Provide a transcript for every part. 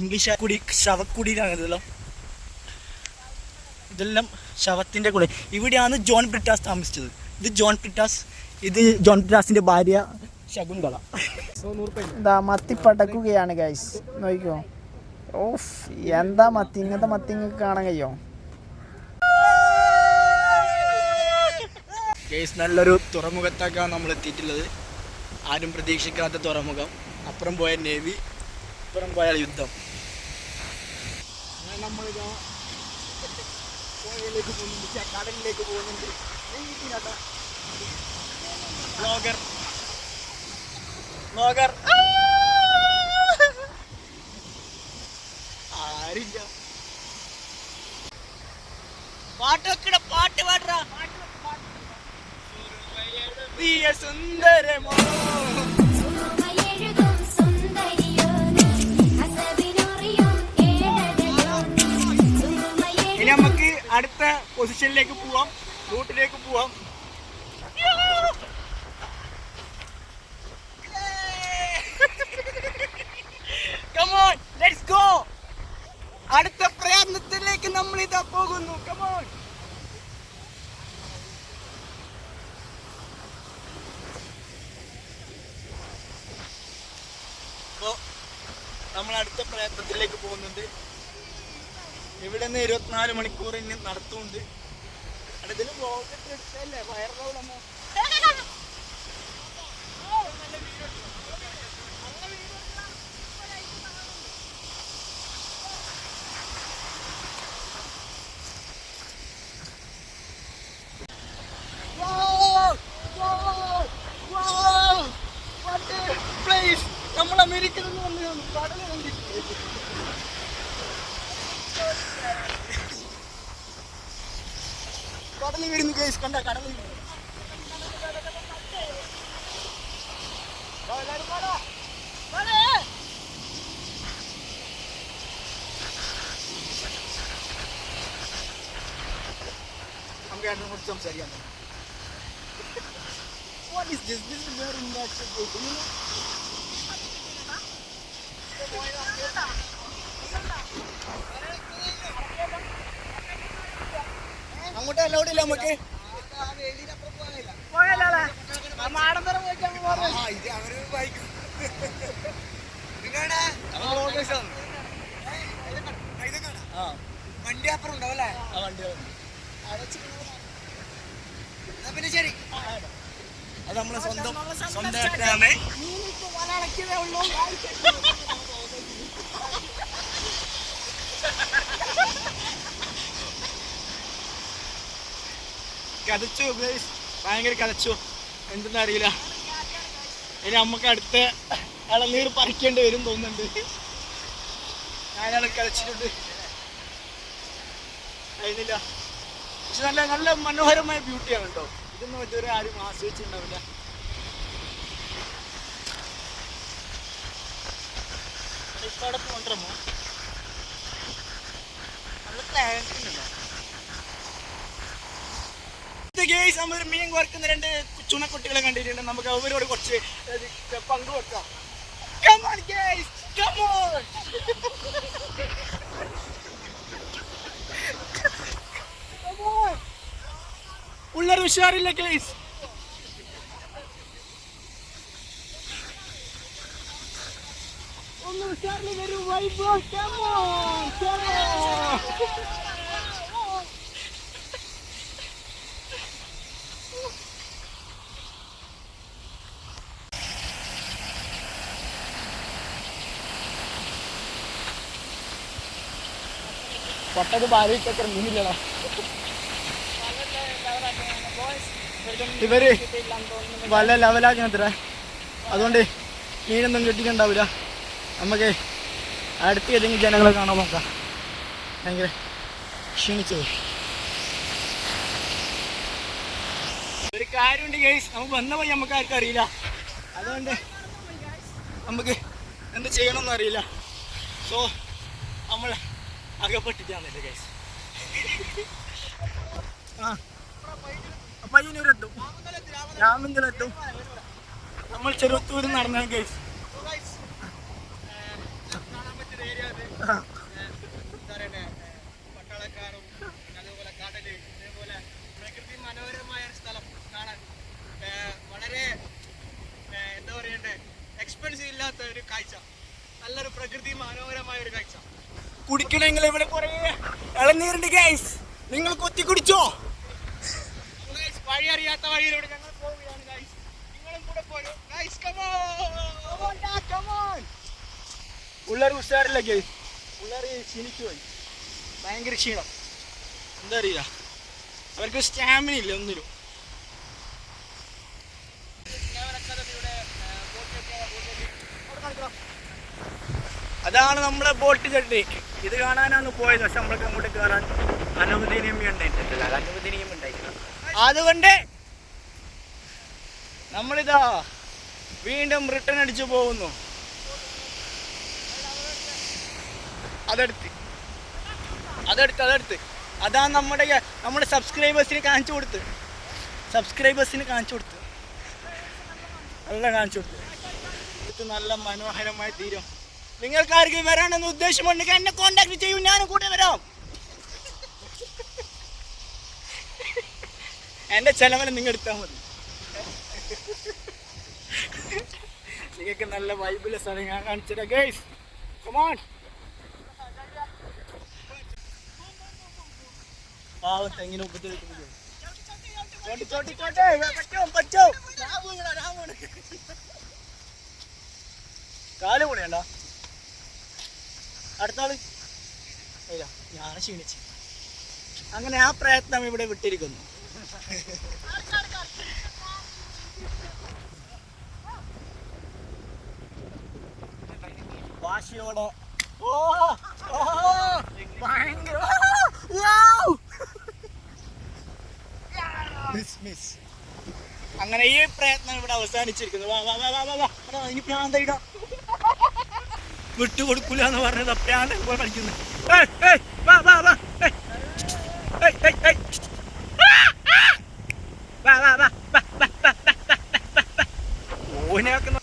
English കുടി ശവക്കുടിയിലാണ് ഇതെല്ലാം ഇതെല്ലാം ശവത്തിന്റെ കൂടെ. ഇവിടെയാണ് ജോൺ ബ്രിട്ടാസ് താമസിച്ചത്. ഇത് ജോൺ ബ്രിട്ടാസ് ഇത് ജോൺ ബ്രിട്ടാസിന്റെ ഭാര്യ ശകുന്തള. എന്താ മത്തി പടക്കുകയാണ് ഗൈസ് നോക്കിക്കോ. ഓഫ് എന്താ മത്തി? ഇങ്ങനത്തെ മത്തി നിങ്ങൾക്ക് കാണാൻ കഴിയോ? കേസ് നല്ലൊരു തുറമുഖത്തേക്കാണ് നമ്മൾ എത്തിയിട്ടുള്ളത് ആരും പ്രതീക്ഷിക്കാത്ത തുറമുഖം. അപ്പുറം പോയ നേവി അപ്പുറം പോയാൽ യുദ്ധം. നമ്മളിതാ പുഴയിലേക്ക് പോകുന്നുണ്ട്. കടലിലേക്ക് പോകുന്നുണ്ട്. ബ്ലോഗർ ബ്ലോഗർ അടുത്ത പൊസിഷനിലേക്ക് പോവാം. റൂട്ടിലേക്ക് പോവാം. കമോൺ ലെറ്റ്സ് ഗോ അടുത്ത പ്രയത്നത്തിലേക്ക് നമ്മൾ ഇതാ പോകുന്നു കമോൺ നമ്മൾ അടുത്ത പ്രയത്നത്തിലേക്ക് പോകുന്നുണ്ട്. ഇവിടെ നിന്ന് ഇരുപത്തിനാല് മണിക്കൂർ ഇനി നടത്തുന്നുണ്ട്. ഇതിൽ ബ്ലോഗ് എടുത്തല്ലേ വയറിലാവുന്നോ കടല് വീഴുന്നു കേസ് കണ്ട കടല് വീഴുന്നു. വാ, എല്ലാവരും വാടാ. വാടേ. നമുക്ക് രണ്ടും കൂടി സംസാരിക്കാം What is this? This is very natural. Do you know? ആ, വണ്ടി അപ്പുറം വണ്ടി വന്നു. പിന്നെ ശരി അത് നമ്മളെ സ്വന്തം സ്വന്തമായിട്ടാണ് guys. ഭയങ്കര കഥച്ചു എന്തെന്ന് അറിയില്ല. ഇനി നമുക്ക് അടുത്ത ഇളനീർ പറിക്കേണ്ടി വരും തോന്നുന്നുണ്ട്. ഞാനാണ് കളിച്ചിട്ടുണ്ട് കഴിഞ്ഞില്ല പക്ഷെ നല്ല നല്ല മനോഹരമായ ബ്യൂട്ടിയാണ് കേട്ടോ. ഇതൊന്നും ഇതുവരെ ആരും ആസ്വദിച്ചിട്ടുണ്ടാവില്ല. ഇപ്പൊ അവിടെ കൊണ്ടുവരമോ നല്ല തേങ്ങുണ്ടോ ഗേസ് നമ്മൾ മീൻ വറുക്കുന്ന രണ്ട് ചുണക്കുട്ടികളെ കണ്ടിട്ടുണ്ട്. നമുക്ക് അവരോട് കുറച്ച് പങ്കുവെക്കാം. ഗേസ്! ഉള്ളൊരു ഉഷാറില്ല ഗേസ് ഒന്ന് ഉഷാറില്ല വരും വൈബോ Come on! On! പൊട്ടത് ഭാര്യക്കൊക്കെ മീനില്ലടാ ഇവർ വല ലെവലാക്കണത്ര? അതുകൊണ്ട് മീനൊന്നും കിട്ടിയിട്ടുണ്ടാവില്ല നമുക്ക് അടുത്ത് ഏതെങ്കിലും ജനങ്ങളെ കാണാൻ നോക്കാം. ഭയങ്കര ക്ഷീണിച്ചു. ഒരു കാര്യമുണ്ട് ഗൈസ് നമുക്ക് വന്ന പോയി നമുക്ക് ആർക്കും അറിയില്ല. അതുകൊണ്ട് നമുക്ക് എന്ത് ചെയ്യണമെന്ന് അറിയില്ല. സോ നമ്മൾ അകപ്പെട്ടിട്ടാണല്ലേ ഗൈസ് ആ. പയ്യന്നൂരെത്തും രാമങ്കലെത്തും നമ്മൾ ചെറുത്തൂര് നടന്ന ഗൈസ് പട്ടാളക്കാരും അതേപോലെ കടൽ അതേപോലെ പ്രകൃതി മനോഹരമായ സ്ഥലം കാണാൻ വളരെ എന്താ പറയണ്ടേ? എക്സ്പെൻസീവ് ഇല്ലാത്ത ഒരു കാഴ്ച. നല്ലൊരു പ്രകൃതി മനോഹരമായ ഒരു കാഴ്ച. കുടിക്കണമെങ്കിൽ ഇവിടെ കുറേ ഇളനീരുണ്ട് ഗൈസ് നിങ്ങൾ കൊത്തി കുടിച്ചോ? Guys, വഴി അറിയാത്ത വഴിയിലൂടെ ഞങ്ങൾ പോവുകയാണ് ഗൈസ് നിങ്ങളും കൂടെ പോരും. ഗൈസ് കമോൺ ഉള്ളൊരു ഉഷാറില്ല ഗൈസ് പിള്ളേർ ക്ഷീണിച്ചു പോയി. ഭയങ്കര ക്ഷീണം. എന്താ അറിയില്ല. അവർക്ക് സ്റ്റാമിന ഇല്ല ഒന്നിനും അതാണ് നമ്മുടെ ബോട്ട് ചട്ടി ഇത് കാണാനാണ് പോയത്. പക്ഷെ നമ്മൾക്ക് അങ്ങോട്ട് കയറാൻ അനുവദനീയം ഉണ്ടായിട്ടില്ല അനുവദനീയം ഉണ്ടായിട്ടില്ല അതുകൊണ്ട് നമ്മളിതാ വീണ്ടും റിട്ടേൺ അടിച്ചു പോകുന്നു. അതെടുത്ത്. അതെടുത്ത് അതെടുത്ത്. അതാ നമ്മുടെ നമ്മുടെ സബ്സ്ക്രൈബേഴ്സിന് കാണിച്ചു കൊടുത്ത്. സബ്സ്ക്രൈബേഴ്സിന് കാണിച്ചു കൊടുത്ത്. നല്ല കാണിച്ചു കൊടുത്ത്. ഇത് നല്ല മനോഹരമായ തീരം. നിങ്ങൾക്ക് ആർക്കും വരാനെന്ന് ഉദ്ദേശമുണ്ടെങ്കിൽ എന്നെ കോണ്ടാക്ട് ചെയ്യും. ഞാനും കൂടെ വരാം. എന്റെ ചെലവന നിങ്ങൾ എടുത്താൽ മതി. നിങ്ങൾക്ക് നല്ല വൈബിലെ സ്ഥലം ഞാൻ കാണിച്ചിട്ട് ഗേസ് കമോൺ പാവത്തെ എങ്ങനെ ഉപദ്രവിക്കുന്നത് ചോട്ടി ചോട്ടി ചോട്ടെ. പറ്റോ പറ്റോ കാൽ കൂടെയണ്ട അടുത്ത ആൾ ഇല്ല ഞാൻ ക്ഷീണിച്ചു. അങ്ങനെ ആ പ്രയത്നം ഇവിടെ വിട്ടിരിക്കുന്നു. അങ്ങനെ ഈ പ്രയത്നം ഇവിടെ അവസാനിച്ചിരിക്കുന്നു. വാ എന്ന് പറഞ്ഞത് പ്രാന്തൻ പോലെ കളിക്കുന്നു. ഏയ്, ഏയ്, വാ വാ വാ ഏയ്. ഏയ്, ഏയ്. വാ വാ വാ വാ വാ വാ വാ വാ നോ-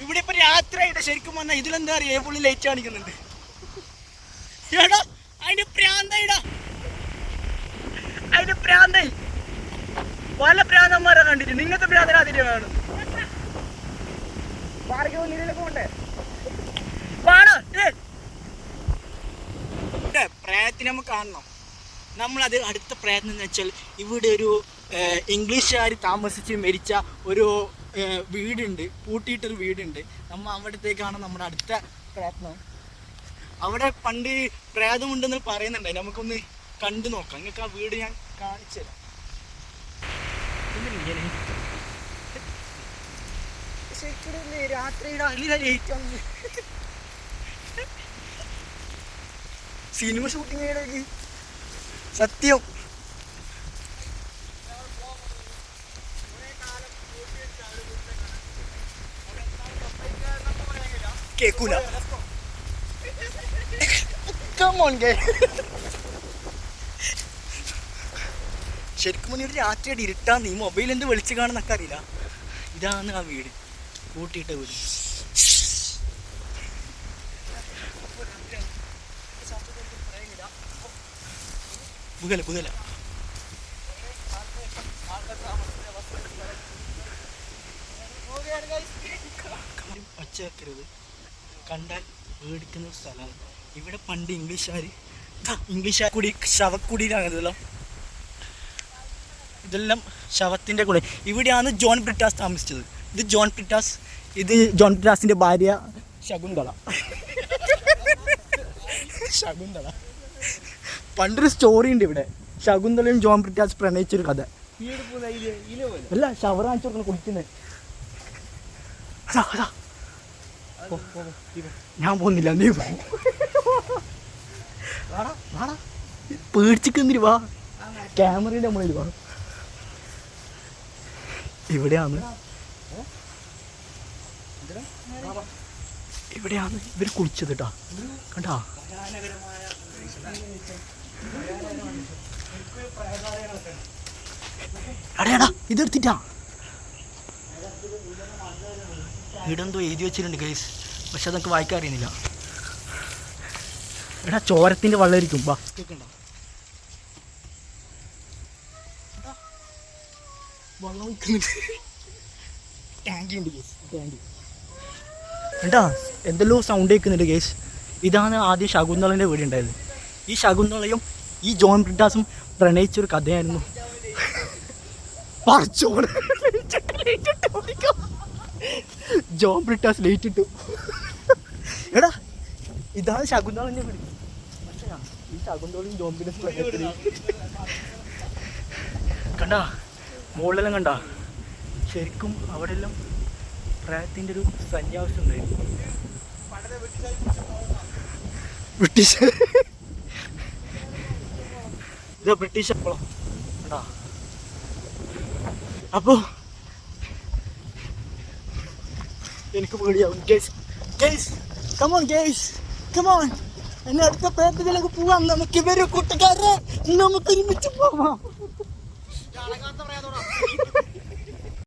ഇവിടെ ഇപ്പൊ രാത്രിയായിട്ട് ശരിക്കും വന്ന ഇതിലെന്താ അറിയാ? പുള്ളി ലൈറ്റ് കാണിക്കുന്നുണ്ട്. എടാ അതിന്റെ പ്രാന്തയിടാ അതിന്റെ പ്രാന്തൻ പല പ്രാന്തന്മാരെ കണ്ടിട്ട് നിങ്ങത്തെ പ്രാന്തരാതിരി കാണും. ഭാർഗവ നിരയിലൊക്കെ പോണ്ടേ വാടാ, ഏയ്. ഇവിടെ പ്രയത്നം കാണണം. നമ്മളത് അടുത്ത പ്രയത്നം എന്ന് വെച്ചാൽ ഇവിടെ ഒരു ഇംഗ്ലീഷുകാർ താമസിച്ച് മരിച്ച ഒരു വീടുണ്ട്. പൂട്ടിയിട്ടൊരു വീടുണ്ട്. നമ്മൾ അവിടത്തേക്കാണ് നമ്മുടെ അടുത്ത പ്രയത്നം. അവിടെ പണ്ട് പ്രേതമുണ്ടെന്ന് പറയുന്നുണ്ട്. നമുക്കൊന്ന് കണ്ടു നോക്കാം. നിങ്ങൾക്ക് ആ വീട് ഞാൻ കാണിച്ചു തരാം. ശരിക്കും രാത്രിയുടെ അള്ളില ലേറ്റ് സിനിമ ഷൂട്ടിംഗ് സത്യം കേക്കൂല on, guy. ശരിക്കും ഒരു രാത്രിയുടെ ഇരുട്ടാന്ന് ഈ മൊബൈൽ എന്ത് വിളിച്ച് കാണുന്നൊക്കെ അറിയില്ല. ഇതാണ് ആ വീട്. കൂട്ടിയിട്ട വീട്. ബുഗല ബുഗല ഒച്ച വെക്കരുത് കണ്ടാൽ പേടിക്കുന്ന സ്ഥലമാണ്. ഇവിടെ പണ്ട് ഇംഗ്ലീഷുകാർ ഇംഗ്ലീഷുകാർ കുടി ശവക്കുടിയിലാണ് ഇതെല്ലാം ഇതെല്ലാം ശവത്തിന്റെ കൂടെ. ഇവിടെയാണ് ജോൺ ബ്രിട്ടാസ് താമസിച്ചത്. ഇത് ജോൺ ബ്രിട്ടാസ് ഇത് ജോൺ ബ്രിട്ടാസിന്റെ ഭാര്യ ശകുന്തള. ശകുന്തള. പണ്ടൊരു സ്റ്റോറി ഉണ്ട് ഇവിടെ. ശകുന്തളയും ജോൺ പ്രിറ്റാസ് പ്രണയിച്ചൊരു കഥ. അല്ല ഷവർ കാണിച്ചു കൊടുക്കണം കുടിക്കുന്നത് ഞാൻ പോകുന്നില്ല നീ. പേടിച്ചിക്കുന്നിരി വാ. ക്യാമറയുടെ മുകളിൽ വാ. ഇവിടെയാണ്. ഇവിടെയാണ് ഇവർ കുളിച്ചത് കേട്ടാ കണ്ടാ? അടയാടാ ഇതെടുത്തിട്ടാ. ഇടെന്തോ എഴുതി വെച്ചിട്ടുണ്ട് ഗൈസ് പക്ഷെ അതൊക്കെ വായിക്കാൻ അറിയുന്നില്ല. എടാ ചോരത്തിന്റെ വെള്ളമായിരിക്കും വാ. വെള്ളം ഒഴിക്കുന്നുണ്ട് ടാങ്കി എന്തെല്ലോ സൗണ്ട് കേൾക്കുന്നുണ്ട് ഗേസ് ഇതാണ് ആദ്യം ശകുന്തളന്റെ വീട് ഉണ്ടായത് ഈ ശകുന്തളയും ഈ ജോൺ ബ്രിഡാസും പ്രണയിച്ച ഒരു കഥയായിരുന്നു. ജോൺ ബ്രിട്ടാസ് ലേറ്റ് ഇട്ടു എടാ ഇതാണ് ശകുന്തളന്റെ വീട് പക്ഷേ ഈ ശകുന്തളയും ജോൺ ബ്രിട്ടാസ് കണ്ടാ മുകളിലെല്ലാം കണ്ടാ? ശരിക്കും അവിടെ എല്ലാം പ്രായത്തിന്റെ ഒരു സന്യാസം ഉണ്ടായിരുന്നു ബ്രിട്ടീഷ്. ഇത് ബ്രിട്ടീഷ് അപ്പോഴോ കണ്ടാ? അപ്പോ എനിക്ക് പേടിയാവും. Guys guys come on guys come on എന്നെ അടുത്ത പ്രയത്നത്തിലേക്ക് പോവാം നമുക്ക് ഇവരെ കൂട്ടുകാരെ നമുക്ക് ഒരുമിച്ച് പോവാം